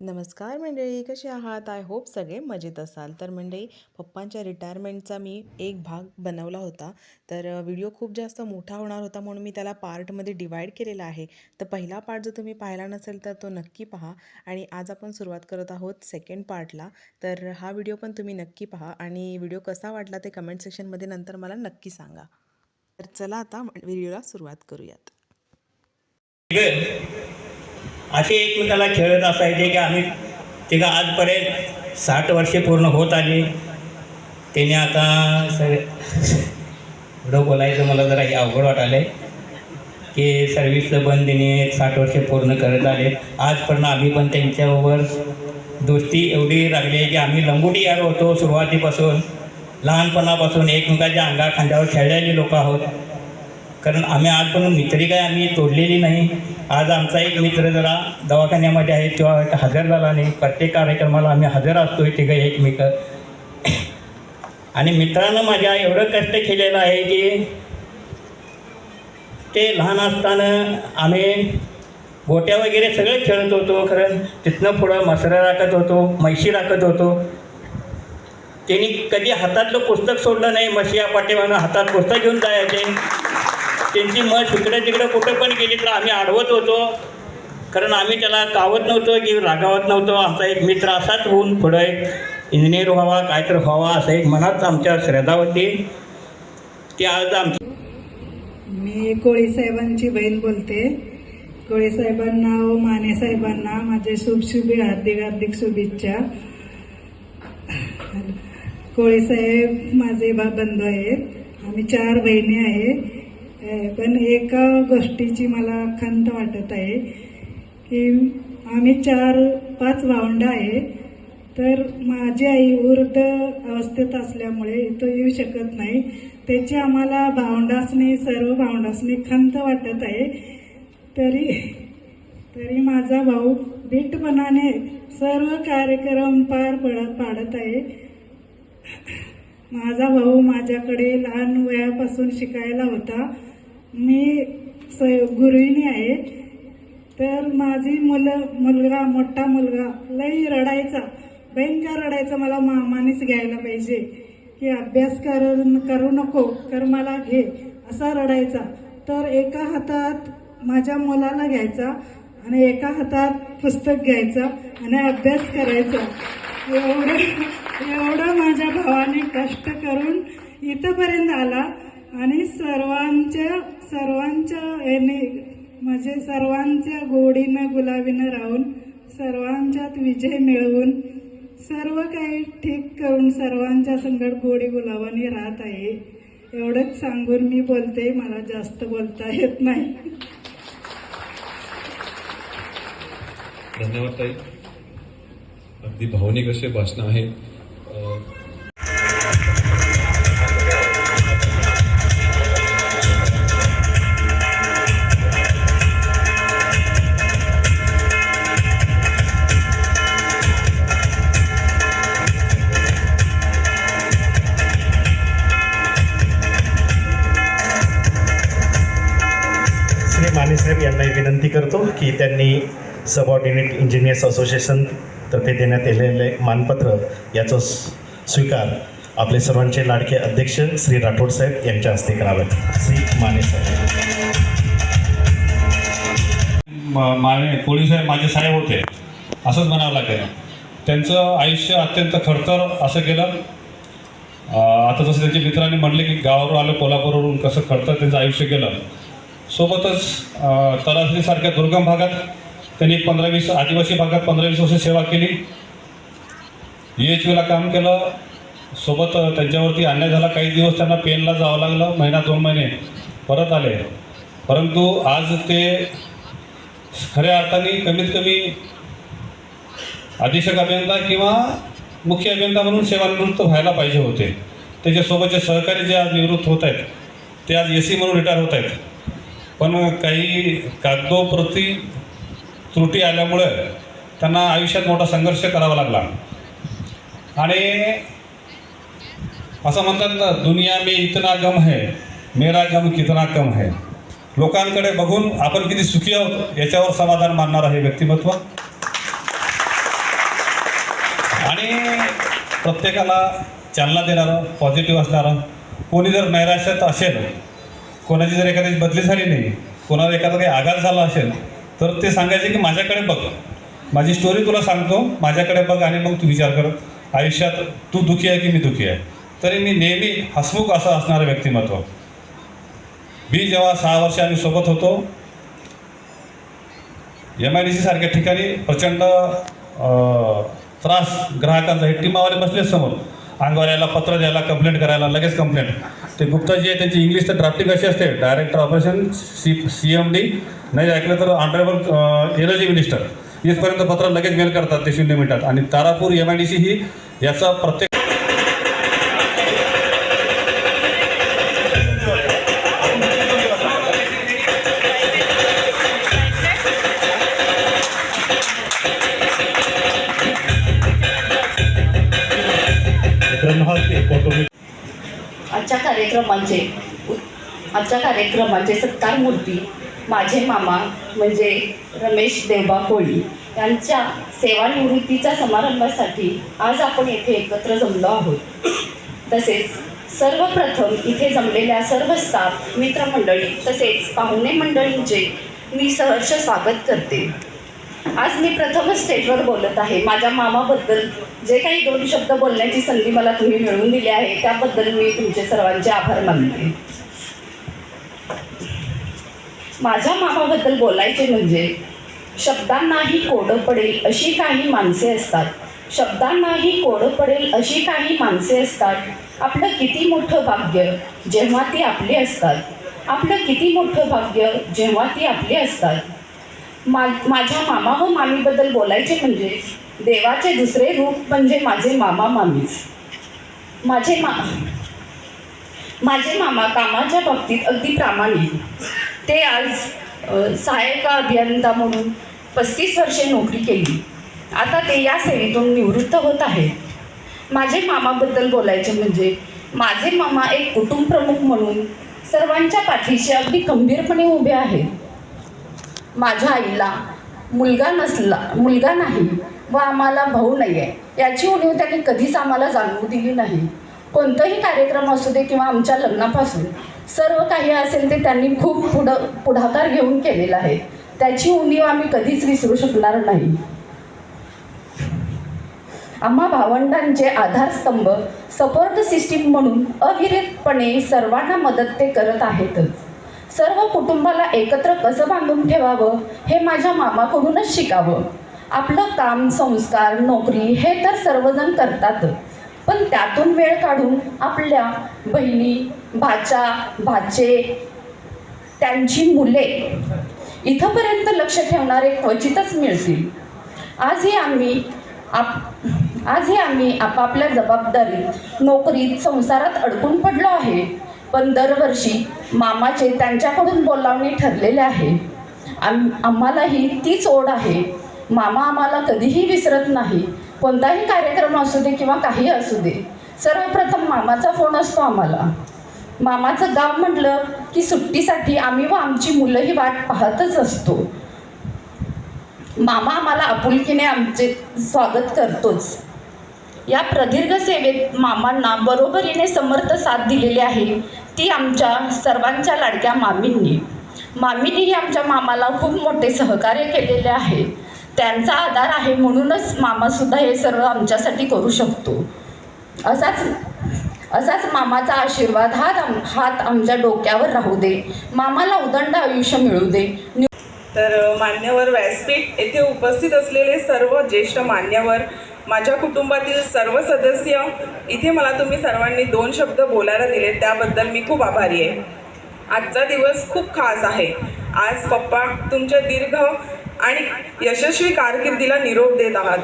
नमस्कार मंडळी कसे आहात? आय होप सगळे मजेत असाल. तर मंडळी पप्पांच्या रिटायरमेंटचा मी एक भाग बनवला होता. तर व्हिडिओ खूप जास्त मोठा होणार होता म्हणून मी त्याला पार्टमध्ये डिवाईड केलेला आहे. तर पहिला पार्ट जर तुम्ही पाहिला नसेल तर तो नक्की पहा. आणि आज आपण सुरुवात करत आहोत सेकंड पार्टला तर हा व्हिडिओ पण तुम्ही नक्की पहा. आणि व्हिडिओ कसा वाटला ते कमेंट सेक्शनमध्ये नंतर मला नक्की सांगा. तर चला आता व्हिडिओला सुरुवात करूयात. असे एकमेकाला खेळत असायचे की आम्ही तिघं आजपर्यंत साठ वर्षे पूर्ण होत आली. त्याने आता सर एवढं बोलायचं मला जरा हे अवघड वाटायलं की सर्व्हिसचं बंद त्याने साठ वर्षे पूर्ण करत आले. आजपर्यंत आम्ही पण त्यांच्याबरोबर दोस्ती एवढी लागली आहे की आम्ही लंगोटी यार होतो सुरुवातीपासून. लहानपणापासून एकमेकाच्या अंगा खांद्यावर खेळलेले लोक आहोत. कारण आम्ही आजपर्यंत मित्री काय आम्ही तोडलेली नाही. आज आमचा एक मित्र जरा दवाखान्यामध्ये आहे तेव्हा हजर झाला नाही प्रत्येक कार्यक्रमाला आम्ही हजर असतो आहे तिघं एकमेक. आणि मित्रानं माझ्या एवढं कष्ट केलेलं आहे की ते लहान असताना आम्ही गोट्या वगैरे सगळं खेळत होतो कारण तिथनं पुढं मसरं राखत होतो म्हैशी राखत होतो. त्यांनी कधी हातातलं पुस्तक सोडलं नाही म्हशी पाठीमागं हातात पुस्तक घेऊन जायचे. त्यांची मत तिकडे तिकडे कुठं पण गेली तर आम्ही अडवत होतो. कारण आम्ही त्याला कावत नव्हतो की रागावत नव्हतो. आमचा एक मित्र असाच होऊन पुढं इंजिनियर व्हावा काय तर व्हावा असं एक मनात आमच्या श्रद्धा होती. ती आज आमची मी कोळीसाहेबांची बहीण बोलते. कोळीसाहेबांना व माने साहेबांना माझे शुभशुभे हार्दिक हार्दिक शुभेच्छा. कोळीसाहेब माझे बा बंधू आहेत. आम्ही चार बहिणी आहे. पण एका गोष्टीची मला खंत वाटत आहे की आम्ही चार पाच भावंड आहे. तर माझी आई वृद्ध अवस्थेत असल्यामुळे इथं येऊ शकत नाही. त्याची आम्हाला भावंडासनी सर्व भावंडासनी खंत वाटत आहे. तरी तरी माझा भाऊ बीटपणाने सर्व कार्यक्रम पार पडत पाडत आहे. माझा भाऊ माझ्याकडे लहान वयापासून शिकायला होता. मी स गुरुविनी आहे. तर माझी मुलं मुलगा मोठा मुलगा लई रडायचा. भयंकर रडायचा मला मामानेच घ्यायला पाहिजे. की अभ्यास कर करू नको कर मला घे असा रडायचा. तर एका हातात माझ्या मुलाला घ्यायचा आणि एका हातात पुस्तक घ्यायचं आणि अभ्यास करायचा. एवढं एवढं माझ्या भावाने कष्ट करून इथंपर्यंत आला. आणि सर्वांच्या सर्वांच्या याने म्हणजे सर्वांच्या गोडीनं गुलाबीनं राहून सर्वांच्यात विजय मिळवून सर्व काही ठीक करून सर्वांच्या संगत गोडी गुलाबाने राहत आहे. एवढंच सांगून मी बोलते मला जास्त बोलता येत नाही. धन्यवाद ताई. अगदी भावनिक असे भाषण आहे यांनाही विनंती करतो की त्यांनी सबऑर्डिनेट इंजिनियर्स असोसिएशन तर्फे देण्यात आलेले मानपत्र याचा स्वीकार आपले सर्वांचे लाडके अध्यक्ष श्री राठोड साहेब यांच्या हस्ते करावेत. श्री माने साहेब. माने कोळी साहेब माझे साहेब होते. असंच म्हणावं लागेल. त्यांचं आयुष्य अत्यंत खडतर असं गेलं. आता जसं त्यांच्या मित्रांनी म्हणले की गावावरून आलं कोल्हापूरवरून कसं खडतर त्यांचं आयुष्य गेलं. सोबतच तरासरीसारख्या तलासरीसारख्या दुर्गम भागात त्यांनी पंधरा वीस आदिवासी भागात पंधरा वीस वर्ष सेवा केली. ई एच वीला काम केलं. सोबत त्यांच्यावरती अन्याय झाला. काही दिवस त्यांना पेनला जावं लागलं. महिना दोन महिने परत आले. परंतु आज ते खऱ्या अर्थाने कमीत कमी अधीक्षक अभियंता किंवा मुख्य अभियंता म्हणून सेवानिवृत्त व्हायला पाहिजे होते. त्याच्यासोबतचे सहकारी जे आज निवृत्त होत आहेत ते आज ए सी म्हणून रिटायर होत आहेत. पण काही कागदोप्रती त्रुटी आल्यामुळं त्यांना आयुष्यात मोठा संघर्ष करावा लागला. आणि असं म्हणतात ना दुनिया में इतना गम है मेरा गम कितना कम है. लोकांकडे बघून आपण किती सुखी आहोत याच्यावर समाधान मानणार आहे व्यक्तिमत्व. आणि प्रत्येकाला चालना देणारं पॉझिटिव्ह असणारं कोणी जर नैराश्यात असेल कोणाची जर एखाद्याची बदली झाली नाही कोणाला एखादा काही आघात झाला असेल तर ते सांगायचे की माझ्याकडे बघ. माझी स्टोरी तुला सांगतो माझ्याकडे बघ आणि मग तू विचार कर. आयुष्यात तू दुखी आहे की मी दुखी आहे? तरी मी नेहमी हसमुख असं असणारं व्यक्तिमत्व. मी जेव्हा सहा वर्ष आम्ही सोबत होतो एम आय डी सी सारख्या ठिकाणी प्रचंड त्रास ग्राहकांचा हे टीमावाले बसले समोर. अंगवाल्याला पत्र द्यायला कंप्लेंट करायला लगेच कंप्लेंट ते गुप्ता जी आहे त्यांची इंग्लिश तर ड्राफ्टिंग अशी असते? Director operation C C M D नाही ऐकलं तर ऑनरेबल एनर्जी मिनिस्टर इथपर्यंत पत्र लगेच मेल करतात ते शून्य मिनिटात आणि Tarapur M I D C ही याचा प्रत्येक कार्यक्रमाचे आजच्या कार्यक्रमाचे सत्कार मूर्ती माझे मामा म्हणजे रमेश देवबा कोळी यांच्या सेवानिवृत्तीच्या समारंभासाठी आज आपण येथे एकत्र जमलो आहोत. तसेच सर्वप्रथम इथे जमलेल्या सर्व स्टाफ मित्रमंडळी तसेच पाहुणे मंडळींचे मी सहर्ष स्वागत करते. आज मी प्रथमच स्टेजवर बोलत आहे. माझ्या मामाबद्दल जे काही दोन शब्द बोलण्याची संधी मला तुम्ही मिळवून दिली आहे त्याबद्दल मी तुमचे सर्वांचे आभार मानते. माझ्या मामाबद्दल बोलायचे म्हणजे शब्दांनाही कोडं पडेल अशी काही माणसे असतात. शब्दांनाही कोडं पडेल अशी काही माणसे असतात. आपलं किती मोठं भाग्य जेव्हा ती आपली असतात. आपलं किती मोठं भाग्य जेव्हा ती आपली असतात. मा माझ्या मामा व मामीबद्दल बोलायचे म्हणजे देवाचे दुसरे रूप म्हणजे माझे मामा मामीच. माझे मा माझे मामा कामाच्या बाबतीत अगदी प्रामाणिक. ते आज सहायका सहाय्यक अभियंता म्हणून पस्तीस वर्षे नोकरी केली. आता ते या सेवेतून निवृत्त होत आहेत. माझे मामाबद्दल बोलायचे म्हणजे माझे मामा एक कुटुंब प्रमुख म्हणून सर्वांच्या पाठीशी अगदी खंबीरपणे उभे आहेत. माझ्या आईला. मुलगा नसला मुलगा नाही व आम्हाला भाऊ नाही आहे याची उणीव त्यांनी कधीच आम्हाला जाणवू दिली नाही. कोणताही कार्यक्रम असू दे किंवा आमच्या लग्नापासून सर्व काही असेल ते त्यांनी खूप पुढं पुढाकार घेऊन केलेला आहे. त्याची उणीव आम्ही कधीच विसरू शकणार नाही. आम्हा भावंडांचे आधारस्तंभ सपोर्ट सिस्टीम म्हणून अविरतपणे सर्वांना मदत ते करत आहेतच सर्व हो कुटुंबाला एकत्र कसं बांधून ठेवावं? हे माझ्या मामाकडूनच शिकावं. आपलं काम संस्कार नोकरी हे तर सर्वजण करतात. पण त्यातून वेळ काढून आपल्या बहिणी भाचा भाचे त्यांची मुले इथंपर्यंत लक्ष ठेवणारे क्वचितच मिळतील. आजही आम्ही आप आजही आम्ही आपापल्या जबाबदारीत नोकरीत संसारात अडकून पडलो आहे. पण दरवर्षी मामाचे त्यांच्याकडून बोलावणी ठरलेले आहे. आम आम्हालाही तीच ओढ आहे. मामा आम्हाला कधीही विसरत नाही. कोणताही कार्यक्रम असू दे किंवा काही असू दे सर्वप्रथम मामाचा फोन असतो आम्हाला. मामाचं गाव म्हटलं की सुट्टीसाठी आम्ही व आमची मुलंही वाट पाहतच असतो. मामा आम्हाला आपुलकीने आमचे स्वागत करतोच. या प्रदीर्घ सेवेत मामांना बरोबरीने समर्थ साथ दिलेली आहे. ती आमच्या सर्वांच्या लाडक्या मामींनी. मामींनीही आमच्या मामाला खूप मोठे सहकार्य केलेले आहे. त्यांचा आधार आहे म्हणूनच मामासुद्धा हे सर्व आमच्यासाठी करू शकतो. असाच असाच मामाचा आशीर्वाद हात आम हात आमच्या डोक्यावर राहू दे. मामाला उदंड आयुष्य मिळू दे. तर मान्यवर व्यासपीठ येथे उपस्थित असलेले सर्व ज्येष्ठ मान्यवर माझ्या कुटुंबातील सर्व सदस्य इथे मला तुम्ही सर्वांनी दोन शब्द बोलायला दिले त्याबद्दल मी खूप आभारी आहे. आजचा दिवस खूप खास आहे. आज पप्पा तुमच्या दीर्घ आणि यशस्वी कारकिर्दीला निरोप देत आहात.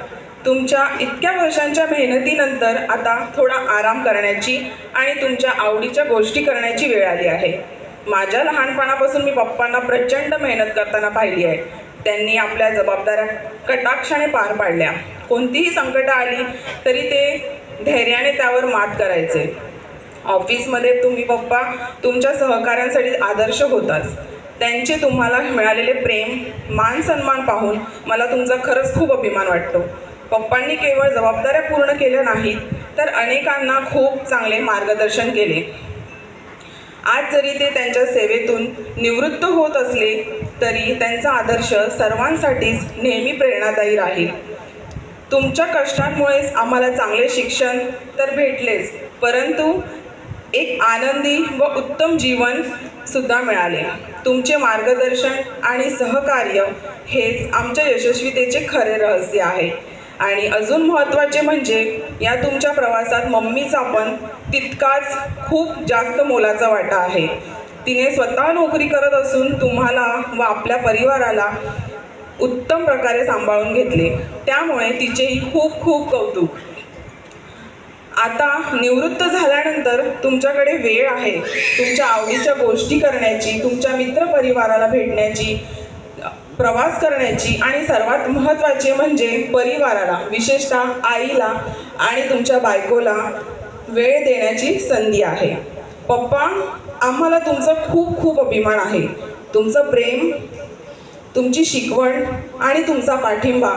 तुमच्या इतक्या वर्षांच्या मेहनतीनंतर आता थोडा आराम करण्याची आणि तुमच्या आवडीच्या गोष्टी करण्याची वेळ आली आहे. माझ्या लहानपणापासून मी पप्पांना प्रचंड मेहनत करताना पाहिली आहे. त्यांनी आपल्या जबाबदाऱ्या कटाक्षाने पार पाडल्या. कोणतीही संकटं आली तरी ते धैर्याने त्यावर मात करायचे. ऑफिसमध्ये तुम्ही पप्पा तुमच्या सहकाऱ्यांसाठी आदर्श होताच त्यांचे तुम्हाला मिळालेले प्रेम मान सन्मान पाहून मला तुमचा खरंच खूप अभिमान वाटतो. पप्पांनी केवळ जबाबदाऱ्या पूर्ण केल्या नाहीत तर अनेकांना खूप चांगले मार्गदर्शन केले. आज जरी ते त्यांच्या सेवेतून निवृत्त होत असले तरी त्यांचा आदर्श सर्वांसाठीच नेहमी प्रेरणादायी राहील. तुमच्या कष्टांमुळेच आम्हाला चांगले शिक्षण तर भेटलेच परंतु एक आनंदी व उत्तम जीवन सुद्धा मिळाले. तुमचे मार्गदर्शन आणि सहकार्य हेच आमच्या यशस्वीतेचे खरे रहस्य आहे. आणि अजून महत्त्वाचे म्हणजे या तुमच्या प्रवासात मम्मीचा पण तितकाच खूप जास्त मोलाचा वाटा आहे. तिने स्वतः नोकरी करत असून तुम्हाला व आपल्या परिवाराला उत्तम प्रकारे सांभाळून घेतले. त्यामुळे तिचेही खूप खूप कौतुक. आता निवृत्त झाल्यानंतर तुमच्याकडे वेळ आहे. तुमच्या आवडीच्या गोष्टी करण्याची तुमच्या मित्रपरिवाराला भेटण्याची प्रवास करण्याची आणि सर्वात महत्त्वाचे म्हणजे परिवाराला विशेषतः आईला आणि तुमच्या बायकोला वेळ देण्याची संधी आहे. पप्पा आम्हाला तुमचा खूप खूप अभिमान आहे. तुमचं प्रेम तुमची शिकवण आणि तुमचा पाठिंबा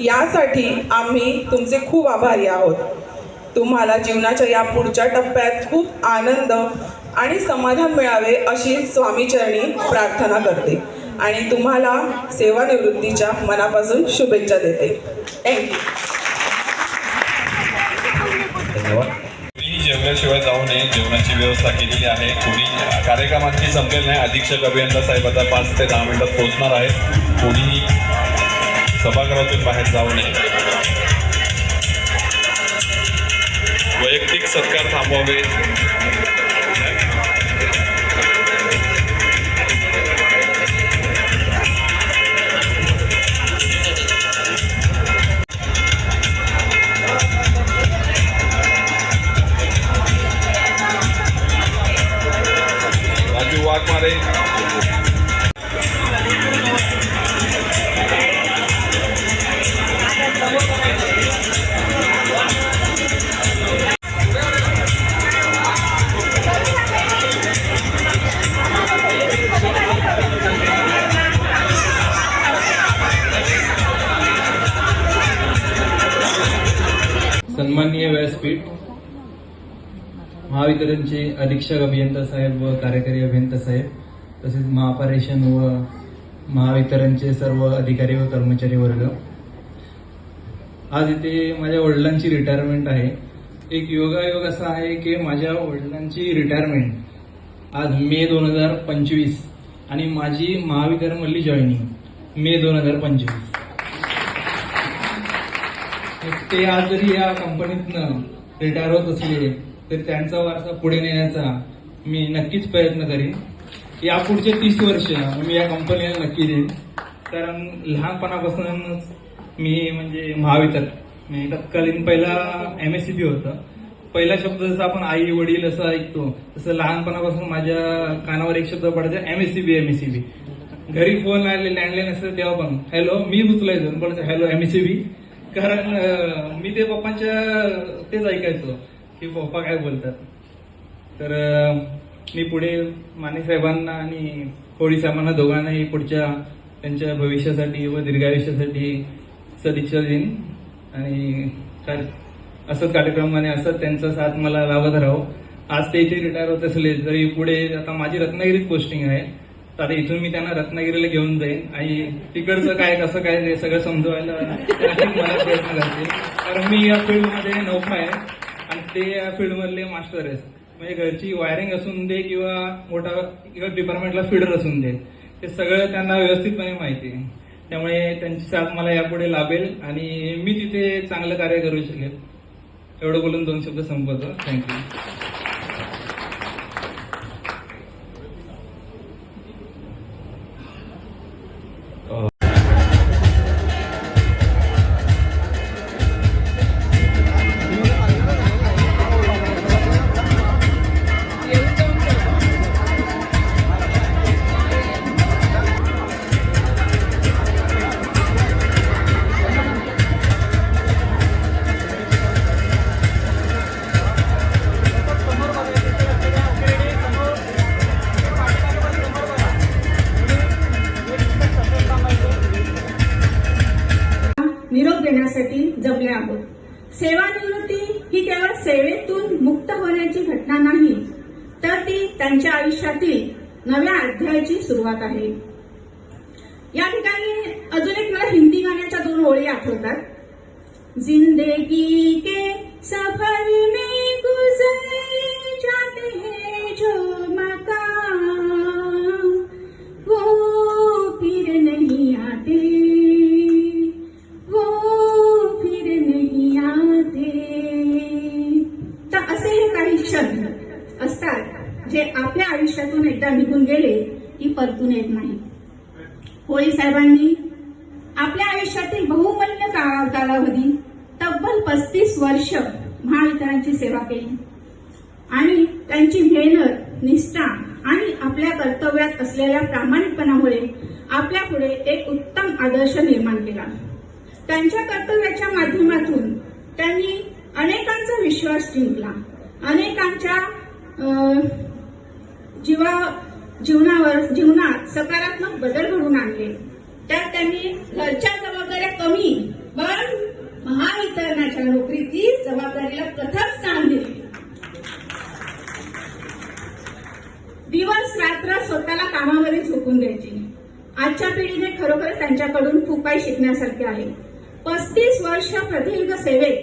यासाठी आम्ही तुमचे खूप आभारी आहोत. तुम्हाला जीवनाच्या या पुढच्या टप्प्यात खूप आनंद आणि समाधान मिळावे अशी स्वामीचरणी प्रार्थना करते. आणि तुम्हाला सेवानिवृत्तीच्या मनापासून शुभेच्छा देते. थँक्यू धन्यवाद. जेवल्याशिवाय जाऊ नये जेवणाची व्यवस्था केलेली आहे. कोणी कार्यक्रम आणखी संपेल नाही. अधीक्षक अभियंता साहेब आता पाच ते दहा मिनिटात पोहोचणार आहेत. कोणीही सभागृहातून बाहेर जाऊ नये. वैयक्तिक सत्कार थांबवावे. तसेच व महावितरणचे सर्व अधिकारी व कर्मचारी वर्ग. आज इथे माझ्या वडिलांची रिटायरमेंट आहे. एक योगायोग असा आहे की माझ्या वडिलांची रिटायरमेंट आज मे दोन हजार पंचवीस आणि माझी महावितरणमधली जॉईनिंग मे दोन हजार पंचवीस. ते आज जरी या कंपनीतनं रिटायर होत असले तर त्यांचा वारसा पुढे नेण्याचा मी नक्कीच प्रयत्न करीन. या पुढचे तीस वर्ष मी या कंपनीला नक्की देईन. कारण लहानपणापासूनच मी म्हणजे महावितर मी तत्कालीन पहिला एम एस सी बी होतं. पहिला शब्द जसा आपण आई वडील असं ऐकतो तसं लहानपणापासून माझ्या कानावर एक शब्द पडायचा M S C B M S C B घरी फोन आले लँडलाईन असतं तेव्हा पण हॅलो मी उचलायचो. पण hello M S C B कारण मी ते पप्पांच्या तेच ऐकायचो की पप्पा काय बोलतात. तर मी पुढे माने साहेबांना आणि कोळी साहेबांना दोघांनाही पुढच्या त्यांच्या भविष्यासाठी व दीर्घायुष्यासाठी सदिच्छा देईन. आणि काय- असंच कार्यक्रमाने असंच त्यांचा साथ मला लाभत राहो. आज ते इथे रिटायर होत असले तरी पुढे आता माझी रत्नागिरीत पोस्टिंग आहे. तर आता इथून मी त्यांना रत्नागिरीला घेऊन जाईन. आणि तिकडचं काय कसं काय ते सगळं समजवायला मला प्रयत्न करते कारण मी या फील्डमध्ये नौका आहे. आणि ते या फील्डमधले मास्टर आहेत. म्हणजे घरची वायरिंग असून दे किंवा मोठा किंवा डिपार्टमेंटला फीडर असून दे ते सगळं त्यांना व्यवस्थितपणे माहिती आहे. त्यामुळे त्यांची साथ मला यापुढे लाभेल आणि मी तिथे चांगलं कार्य करू शकेल. एवढं बोलून दोन शब्द संपवतो. थँक्यू जगले आहोत. सेवानिवृत्ती ही केवळ सेवेतून मुक्त होण्याची घटना नाही तर ती त्यांच्या आयुष्यातील नव्या अध्यायाची सुरुवात आहे. या ठिकाणी अजून एक मला हिंदी गाण्याच्या दोन ओळी आठवतात. जिंदगी के सफर में गुजर जाते हैं जो क्षण असतात जे आपल्या आयुष्यातून एकदा निघून गेले की परतून येत नाही. होळी साहेबांनी आपल्या आयुष्यातील बहुमूल्य कालावधी तब्बल पस्तीस वर्ष महावितरणची सेवा केली. आणि त्यांची मेहनत निष्ठा आणि आपल्या कर्तव्यात असलेल्या प्रामाणिकपणामुळे आपल्या पुढे एक उत्तम आदर्श निर्माण केला. त्यांच्या कर्तव्याच्या माध्यमातून त्यांनी अनेकांचा विश्वास जिंकला. अनेकांच्या अं, जीवा जीवनावर जीवनात सकारात्मक बदल घडून आणले. त्यात त्यांनी घरच्या जबाबदाऱ्या कमी पण महावितरणाच्या नोकरीची जबाबदारीला प्रथम स्थान दिले. दिवस रात्र स्वतःला कामामध्ये झोपून द्यायची. आजच्या पिढीने खरोखर त्यांच्याकडून खूप काही शिकण्यासारखे आहे. पस्तीस वर्ष प्रदीर्घ सेवेत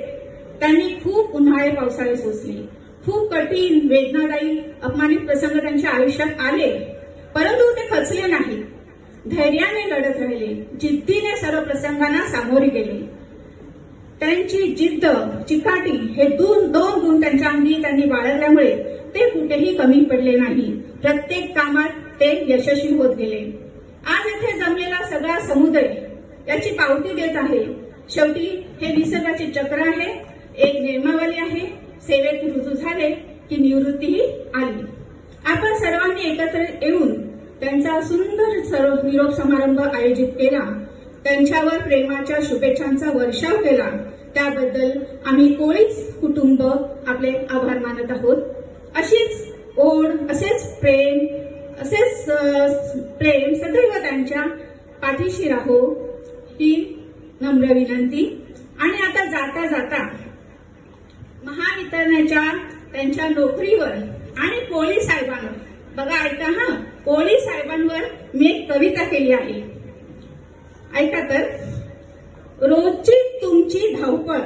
त्यांनी खूप उन्हाळे पावसाळे सोसले. खूप कठीण वेदनादायी अपमानित प्रसंग त्यांच्या आयुष्यात आले. परंतु ते खचले नाही. धैर्याने लढत राहिले. जिद्दीने सर्व प्रसंगांना सामोरे गेले. त्यांची जिद्द चिकाटी हे दोन दोन गुण त्यांच्या अंगी त्यांनी बाळगल्यामुळे ते कुठेही कमी पडले नाही. प्रत्येक कामात ते यशस्वी होत गेले. आज येथे जमलेला सगळा समुदाय याची पावती देत आहे. शेवटी हे निसर्गाचे चक्र आहे. एक नियमावली आहे. सेवेत रुजू झाले की निवृत्तीही आली. आपण सर्वांनी एकत्र येऊन त्यांचा सुंदर सर्व निरोप समारंभ आयोजित केला. त्यांच्यावर प्रेमाच्या शुभेच्छांचा वर्षाव केला. त्याबद्दल आम्ही कोळीच कुटुंब आपले आभार मानत आहोत. अशीच ओढ असेच प्रेम असेच प्रेम सदैव त्यांच्या पाठीशी राहो ही नम्र विनंती. आणि आता जाता जाता महावितरणाच्या त्यांच्या नोकरीवर आणि कोळी साहेबांवर. बघा ऐका हा. कोळी साहेबांवर मी एक कविता केली आहे. ऐका तर. रोजची तुमची धावपळ.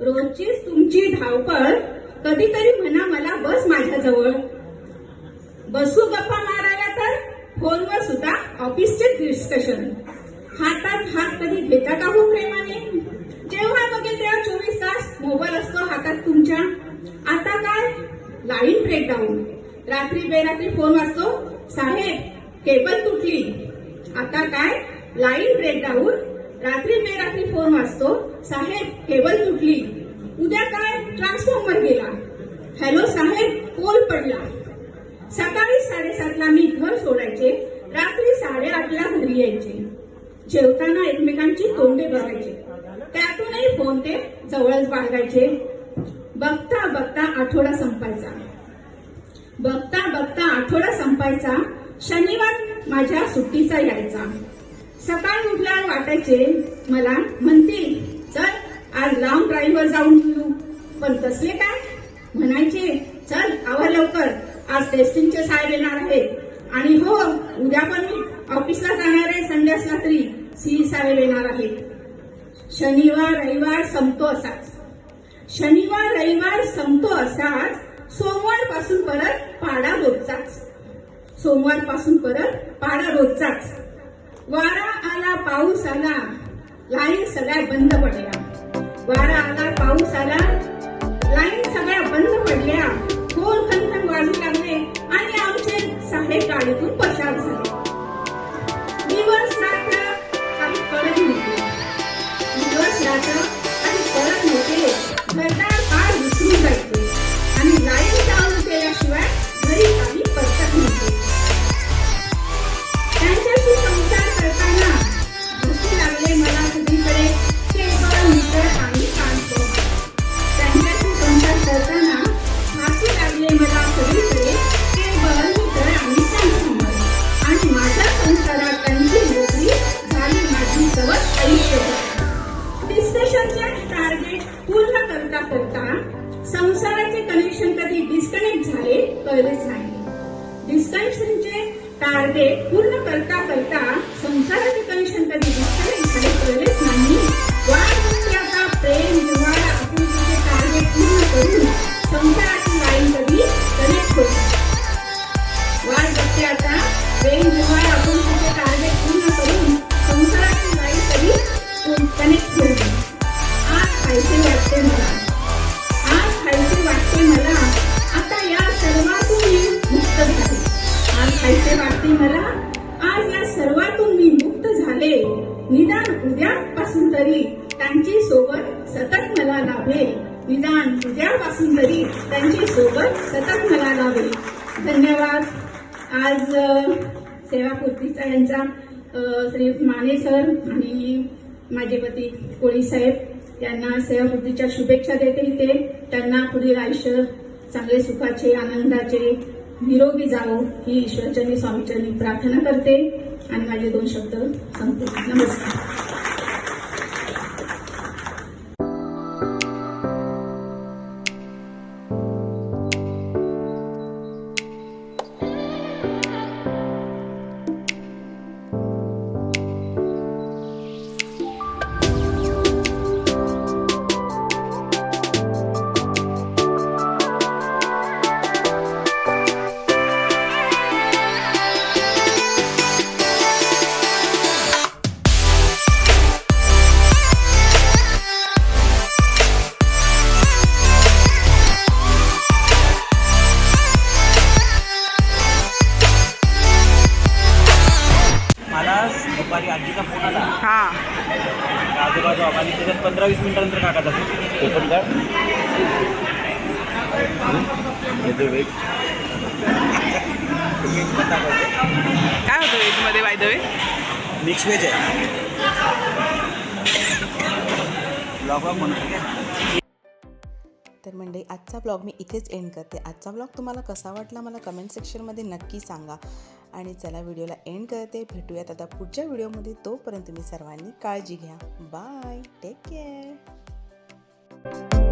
रोजचीच तुमची धावपळ कधीतरी म्हणा मला बस माझ्याजवळ. बसू गप्पा मारायला तर फोनवर सुद्धा ऑफिसचे डिस्कशन हातात हात कधी घेता का हो प्रेमाने? जेव्हा बघेल तेव्हा चोवीस तास मोबाईल असतो हातात तुमच्या. आता काय? Line breakdown. रात्री बेरात्री फोन वाजतो. साहेब केबल तुटली. आता काय? Line breakdown. रात्री बेरात्री फोन वाजतो. साहेब केबल तुटली. उद्या काय? ट्रान्सफॉर्मर गेला. हॅलो साहेब पोल पडला. सकाळी साडेसातला मी घर सोडायचे. रात्री साडेआठला घरी यायचे. जेवताना एकमेकांची तोंडे बघायचे. त्यातूनही फोन ते जवळच बाळगायचे बघता बघता आठवडा संपायचा. बघता बघता आठवडा संपायचा. शनिवार माझ्या सुट्टीचा यायचा. सकाळी उठल्यावर वाटायचे मला म्हणतील चल आज लांब ड्राईव्हवर जाऊन येऊ पण तसले काय? म्हणायचे चल आवा लवकर. आज टेस्टिंगचे साहेब येणार आहेत. आणि हो उद्या पण मी ऑफिसला जाणार आहे संडे असला तरी सी साहेब येणार आहेत. शनिवार रविवार संपतो असाच. शनिवार रविवार संपतो असाच सोमवारपासून परत पाडा रोजचाच. सोमवारपासून परत पाडा रोजचाच. वारा आला पाऊस आला लाईन सगळ्या बंद पडल्या. वारा आला पाऊस आला लाईन सगळ्या बंद पडल्या. खोल खनखन वाजू लागले आणि आमचे साडे गाडीतून पसार झाले. दिवस रात्र काही कळत नव्हते. दिवस कनेक्शन कधी डिस्कनेक्ट झाले कळलेच नाही. डिस्कनेक्शनचे टार्गेट पूर्ण करता करता संसाराचे कनेक्शन कधी डिस्कनेक्ट झाले कळलेच नाही. वाढ बघते आता प्रेम जिव्हाळा आपुलकीचे टार्गेट पूर्ण करून संसाराची लाईन कधी कनेक्ट होते वाढ प्रेम जिव्हाळा सोबत सतत मला लाभे. निदान उद्यापासून तरी त्यांची सोबत सतत मला लाभे. धन्यवाद. आज सेवापूर्तीचा यांचा श्री माने सर आणि माझे पती कोळी साहेब यांना सेवापूर्तीच्या शुभेच्छा देते इथे. त्यांना पुढील आयुष्य चांगले सुखाचे आनंदाचे निरोगी जावो ही ईश्वरचरणी स्वामीचरणी प्रार्थना करते. आणि माझे दोन शब्द संपते नमस्कार. दुपारी आजीचा फोन आला. हां. आजूबाजू आम्हाला त्याच्यात पंधरा वीस मिनिटानंतर काकाचा ते पण का काय होतं वेजमध्ये by the way mix veg आहे. ब्लॉग म्हणून तर मंडळी आजचा ब्लॉग मी इथेच एंड करते. आजचा ब्लॉग तुम्हाला कसा वाटला मला कमेंट सेक्शनमध्ये नक्की सांगा. आणि चला व्हिडिओला एंड करते. भेटूयात आता पुढच्या व्हिडिओमध्ये तोपर्यंत तुम्ही सर्वांनी काळजी घ्या. Bye take care